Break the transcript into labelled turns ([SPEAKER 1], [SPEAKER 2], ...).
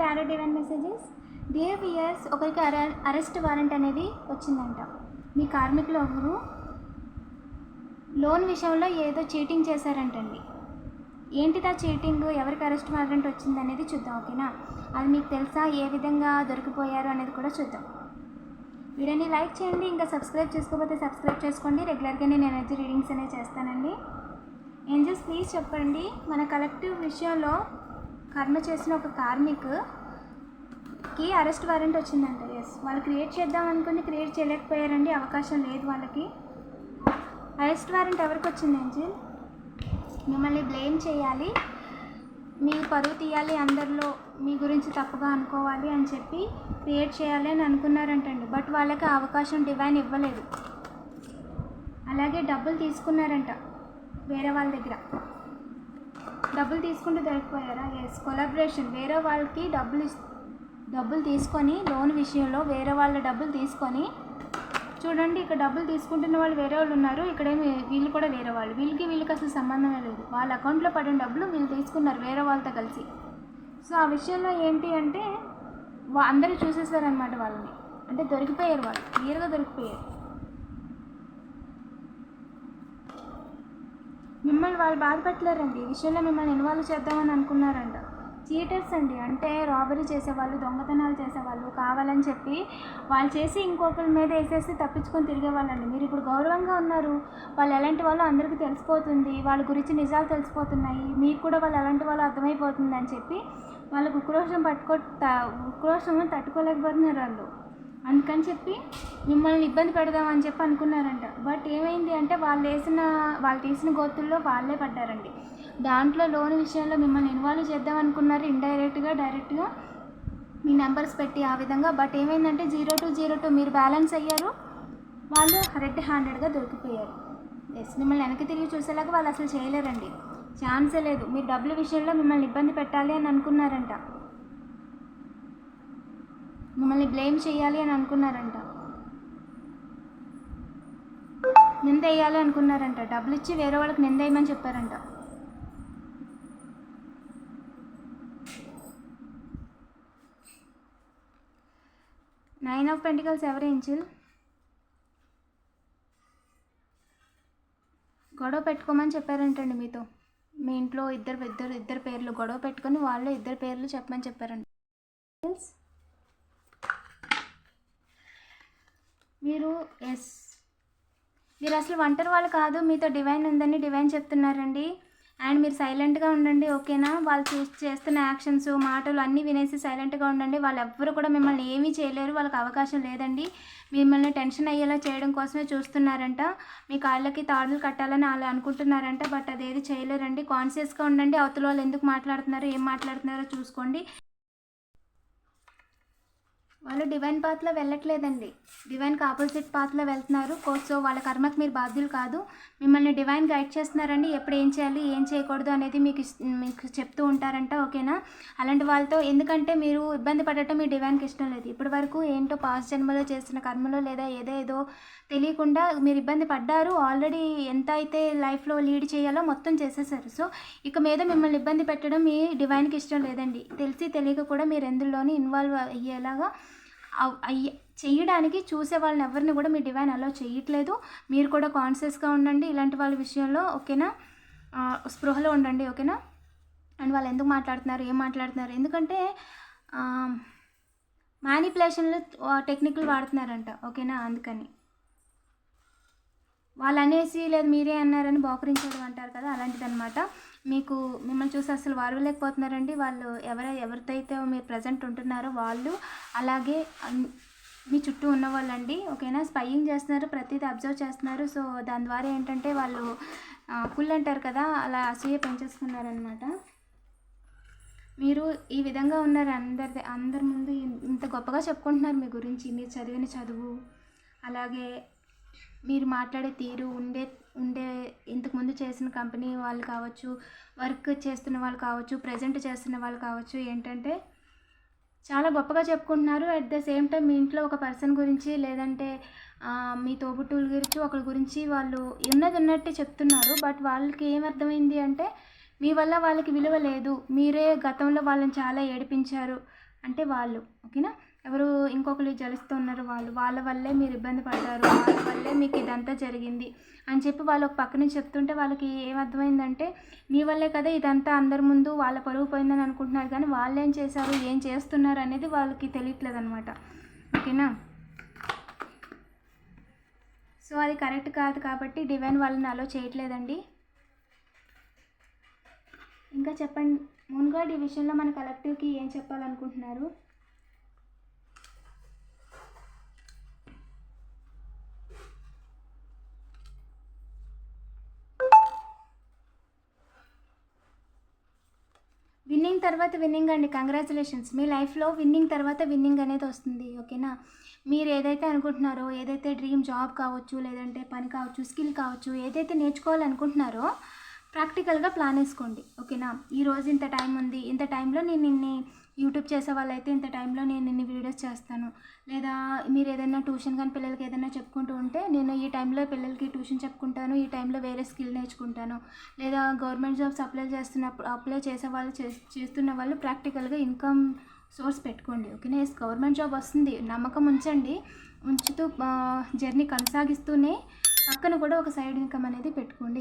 [SPEAKER 1] Tarot divine messages dear viewers ఒకరికి అర arrest warrant అనేది వచ్చిందంట. మీ కార్మికులు ఒకరు లోన్ విషయంలో ఏదో చీటింగ్ చేశారంటండి. ఏంటిదా చీటింగ్ ఎవరికి అరెస్ట్ వారెంట్ వచ్చింది అనేది చూద్దాం ఓకేనా? అది మీకు తెలుసా? ఏ విధంగా దొరికిపోయారు అనేది కూడా చూద్దాం. వీడియోని లైక్ చేయండి ఇంకా సబ్స్క్రైబ్ చేసుకోకపోతే సబ్స్క్రైబ్ చేసుకోండి. రెగ్యులర్గా నేను ఎనర్జీ రీడింగ్స్ అనేవి చేస్తానండి. ఏంజల్స్ ప్లీజ్ చెప్పండి మన కలెక్టివ్ విషయంలో కర్మ చేసిన ఒక కార్మిక్కి అరెస్ట్ వారెంట్ వచ్చిందంట. ఎస్ వాళ్ళు క్రియేట్ చేద్దాం అనుకుని క్రియేట్ చేయలేకపోయారండి. అవకాశం లేదు వాళ్ళకి. అరెస్ట్ వారెంట్ ఎవరికి వచ్చింది ఏంజిల్ మిమ్మల్ని బ్లేమ్ చేయాలి. మీ పరువు తీయాలి అందరిలో. మీ గురించి తప్పుగా అనుకోవాలి అని చెప్పి క్రియేట్ చేయాలి అని అనుకున్నారంటండి. బట్ వాళ్ళకి అవకాశం డివైన్ ఇవ్వలేదు. అలాగే డబ్బులు తీసుకున్నారంట వేరే వాళ్ళ దగ్గర. డబ్బులు తీసుకుంటూ దొరికిపోయారా? ఎస్ కొలాబరేషన్ వేరే వాళ్ళకి డబ్బులు ఇస్- డబ్బులు తీసుకొని లోన్ విషయంలో వేరే వాళ్ళ డబ్బులు తీసుకొని చూడండి ఇక్కడ డబ్బులు తీసుకుంటున్న వాళ్ళు వేరే వాళ్ళు ఉన్నారు ఇక్కడేమి వీళ్ళు కూడా వేరే వాళ్ళు. వీళ్ళకి వీళ్ళకి అసలు సంబంధమే లేదు. వాళ్ళ అకౌంట్లో పడిన డబ్బులు వీళ్ళు తీసుకున్నారు వేరే వాళ్ళతో కలిసి. సో ఆ విషయంలో ఏంటి అంటే అందరూ చూసేసారనమాట వాళ్ళని. అంటే దొరికిపోయారు వాళ్ళు. క్లియర్గా దొరికిపోయారు. మిమ్మల్ని వాళ్ళు బాధపెట్టలేరండి. ఈ విషయంలో మిమ్మల్ని ఇన్వాల్వ్ చేద్దామని అనుకున్నారంట. చీటర్స్ అండి. అంటే రాబరీ చేసేవాళ్ళు దొంగతనాలు చేసేవాళ్ళు కావాలని చెప్పి వాళ్ళు చేసి ఇంకొకరి మీద వేసేసి తప్పించుకొని తిరిగేవాళ్ళండి. మీరు ఇప్పుడు గౌరవంగా ఉన్నారు. వాళ్ళు ఎలాంటి వాళ్ళు అందరికీ తెలిసిపోతుంది. వాళ్ళ గురించి నిజాలు తెలిసిపోతున్నాయి. మీకు కూడా వాళ్ళు ఎలాంటి వాళ్ళు అర్థమైపోతుంది అని చెప్పి వాళ్ళకు ఉక్రోషం పట్టుకో ఉక్రోషం తట్టుకోలేకపోతున్నారు వాళ్ళు. అందుకని చెప్పి మిమ్మల్ని ఇబ్బంది పెడదామని చెప్పి అనుకున్నారంట. బట్ ఏమైంది అంటే వాళ్ళు వేసిన వాళ్ళు తీసిన గోతుల్లో వాళ్ళే పడ్డారండి. దాంట్లో లోన్ విషయంలో మిమ్మల్ని ఇన్వాల్వ్ చేద్దాం అనుకున్నారు ఇండైరెక్ట్గా డైరెక్ట్గా మీ నెంబర్స్ పెట్టి ఆ విధంగా. బట్ ఏమైందంటే జీరో టు జీరో టు మీరు బ్యాలెన్స్ అయ్యారు. వాళ్ళు రెడ్ హ్యాండెడ్గా దొరికిపోయారు. ఎస్ మిమ్మల్ని వెనక్కి తిరిగి చూసేలాగా వాళ్ళు అసలు చేయలేరండి. ఛాన్సే లేదు. మీరు డబ్బుల విషయంలో మిమ్మల్ని ఇబ్బంది పెట్టాలి అని అనుకున్నారంట. మిమ్మల్ని బ్లేమ్ చేయాలి అని అనుకున్నారంట. నింద వేయాలి అనుకున్నారంట. డబ్బులు ఇచ్చి వేరే వాళ్ళకి నింద వేయమని చెప్పారంట. నైన్ ఆఫ్ పెంటికల్స్ ఎవరు ఏంచిల్ గొడవ పెట్టుకోమని చెప్పారంటండి మీతో. మీ ఇంట్లో ఇద్దరు ఇద్దరు ఇద్దరు పేర్లు గొడవ పెట్టుకొని వాళ్ళు ఇద్దరు పేర్లు చెప్పమని చెప్పారంట. మీరు ఎస్. మీరు అసలు ఒంటరి వాళ్ళు కాదు మీతో డివైన్ ఉందని డివైన్ చెప్తున్నారండి. అండ్ మీరు సైలెంట్గా ఉండండి ఓకేనా? వాళ్ళు చూ చేస్తున్న యాక్షన్స్ మాటలు అన్నీ వినేసి సైలెంట్గా ఉండండి. వాళ్ళు ఎవ్వరు కూడా మిమ్మల్ని ఏమీ చేయలేరు వాళ్ళకి అవకాశం లేదండి. మిమ్మల్ని టెన్షన్ అయ్యేలా చేయడం కోసమే చూస్తున్నారంట. మీ కాళ్ళకి తాడులు కట్టాలని వాళ్ళు అనుకుంటున్నారంట బట్ అదేది చేయలేరండి. కాన్షియస్గా ఉండండి అవతల వాళ్ళు ఎందుకు మాట్లాడుతున్నారో ఏం మాట్లాడుతున్నారో చూసుకోండి. వాళ్ళు డివైన్ పాత్లో వెళ్ళట్లేదండి. డివైన్కి ఆపోజిట్ పాత్లో వెళ్తున్నారు. కో- సో వాళ్ళ కర్మకు మీరు బాధ్యులు కాదు. మిమ్మల్ని డివైన్ గైడ్ చేస్తున్నారండి. ఎప్పుడు ఏం చేయాలి ఏం చేయకూడదు అనేది మీకు ఇస్- మీకు చెప్తూ ఉంటారంట ఓకేనా? అలాంటి వాళ్ళతో ఎందుకంటే మీరు ఇబ్బంది పడటం మీ డివైన్కి ఇష్టం లేదు. ఇప్పటి వరకు ఏంటో పాస్ జన్మలో చేసిన కర్మలో లేదా ఏదేదో తెలియకుండా మీరు ఇబ్బంది పడ్డారు. ఆల్రెడీ ఎంత అయితే లైఫ్లో లీడ్ చేయాలో మొత్తం చేసేసారు. సో ఇక మీద మిమ్మల్ని ఇబ్బంది పెట్టడం మీ డివైన్కి ఇష్టం లేదండి. తెలిసి తెలియక కూడా మీరు ఎందులోని ఇన్వాల్వ్ అయ్యేలాగా అయ్యే చేయడానికి చూసే వాళ్ళని ఎవరిని కూడా మీ డివైన్ అలో చేయట్లేదు. మీరు కూడా కాన్షియస్గా ఉండండి. ఇలాంటి వాళ్ళ విషయంలో ఓకేనా? స్పృహలో ఉండండి ఓకేనా? అండ్ వాళ్ళు ఎందుకు మాట్లాడుతున్నారు ఏం మాట్లాడుతున్నారు? ఎందుకంటే మ్యానిపులేషన్లు టెక్నిక్లు వాడుతున్నారంట ఓకేనా? అందుకని. వాళ్ళు అనేసి లేదు మీరే అన్నారని బోకరించడం అంటారు కదా అలాంటిదన్నమాట. మీకు మిమ్మల్ని చూసి అసలు వారవలేకపోతున్నారండి. వాళ్ళు ఎవర ఎవరితో అయితే మీరు ప్రజెంట్ ఉంటున్నారో వాళ్ళు అలాగే మీ చుట్టూ ఉన్న వాళ్ళండి ఓకేనా? స్పైయింగ్ చేస్తున్నారు ప్రతిదీ అబ్జర్వ్ చేస్తున్నారు. సో దాని ద్వారా ఏంటంటే వాళ్ళు కుల్ అంటారు కదా అలా అసూయ పెంచేసుకున్నారనమాట మీరు ఈ విధంగా ఉన్నారు. అందరి అందరి ముందు ఇంత గొప్పగా చెప్పుకుంటున్నారు మీ గురించి. మీరు చదివిన చదువు అలాగే మీరు మాట్లాడే తీరు ఉండే ఉండే ఇంతకుముందు చేసిన కంపెనీ వాళ్ళు కావచ్చు వర్క్ చేస్తున్న వాళ్ళు కావచ్చు ప్రజెంట్ చేస్తున్న వాళ్ళు కావచ్చు ఏంటంటే చాలా గొప్పగా చెప్పుకుంటున్నారు. అట్ ద సేమ్ టైం మీ ఇంట్లో ఒక పర్సన్ గురించి లేదంటే మీ తోబుట్టువుల గురించి ఒకరి గురించి వాళ్ళు ఉన్నది ఉన్నట్టే చెప్తున్నారు. బట్ వాళ్ళకి ఏమర్థమైంది అంటే మీ వల్ల వాళ్ళకి విలువ లేదు. మీరే గతంలో వాళ్ళని చాలా ఏడిపించారు. అంటే వాళ్ళు ఓకేనా? ఎవరు ఇంకొకరు జలుస్తూ ఉన్నారు వాళ్ళు. వాళ్ళ వల్లే మీరు ఇబ్బంది పడ్డారు. వాళ్ళ వల్లే మీకు ఇదంతా జరిగింది అని చెప్పి వాళ్ళు ఒక పక్క నుంచి చెప్తుంటే వాళ్ళకి ఏమర్థమైందంటే మీ వల్లే కదా ఇదంతా అందరి ముందు వాళ్ళ పరువు పోయిందని అనుకుంటున్నారు. కానీ వాళ్ళు ఏం చేశారు ఏం చేస్తున్నారు అనేది వాళ్ళకి తెలియట్లేదు అనమాట ఓకేనా? సో అది కరెక్ట్ కాదు కాబట్టి డివైన్ వాళ్ళని అలో చేయట్లేదండి. ఇంకా చెప్పండి మున్గాడ్ ఈ విషయంలో మన కలెక్టివ్కి ఏం చెప్పాలనుకుంటున్నారు? విన్నింగ్ తర్వాత విన్నింగ్ అండి కంగ్రాచులేషన్స్. మీ లైఫ్లో విన్నింగ్ తర్వాత విన్నింగ్ అనేది వస్తుంది ఓకేనా? మీరు ఏదైతే అనుకుంటున్నారో ఏదైతే డ్రీమ్ జాబ్ కావచ్చు లేదంటే పని కావచ్చు స్కిల్ కావచ్చు ఏదైతే నేర్చుకోవాలనుకుంటున్నారో ప్రాక్టికల్గా ప్లాన్ వేసుకోండి ఓకేనా? ఈరోజు ఇంత టైం ఉంది ఇంత టైంలో నేను ఇన్ని యూట్యూబ్ చేసే వాళ్ళైతే ఇంత టైంలో నేను ఇన్ని వీడియోస్ చేస్తాను. లేదా మీరు ఏదైనా ట్యూషన్ కానీ పిల్లలకి ఏదైనా చెప్పుకుంటూ ఉంటే నేను ఈ టైంలో పిల్లలకి ట్యూషన్ చెప్పుకుంటాను ఈ టైంలో వేరే స్కిల్ నేర్చుకుంటాను. లేదా గవర్నమెంట్ జాబ్స్ అప్లై చేస్తున్నప్పుడు అప్లై చేసే వాళ్ళు చేస్తున్న వాళ్ళు ప్రాక్టికల్గా ఇన్కమ్ సోర్స్ పెట్టుకోండి ఓకేనా? ఎస్ గవర్నమెంట్ జాబ్ వస్తుంది నమ్మకం ఉంచండి. ఉంచుతూ జర్నీ కొనసాగిస్తూనే పక్కన కూడా ఒక సైడ్ ఇన్కమ్ అనేది పెట్టుకోండి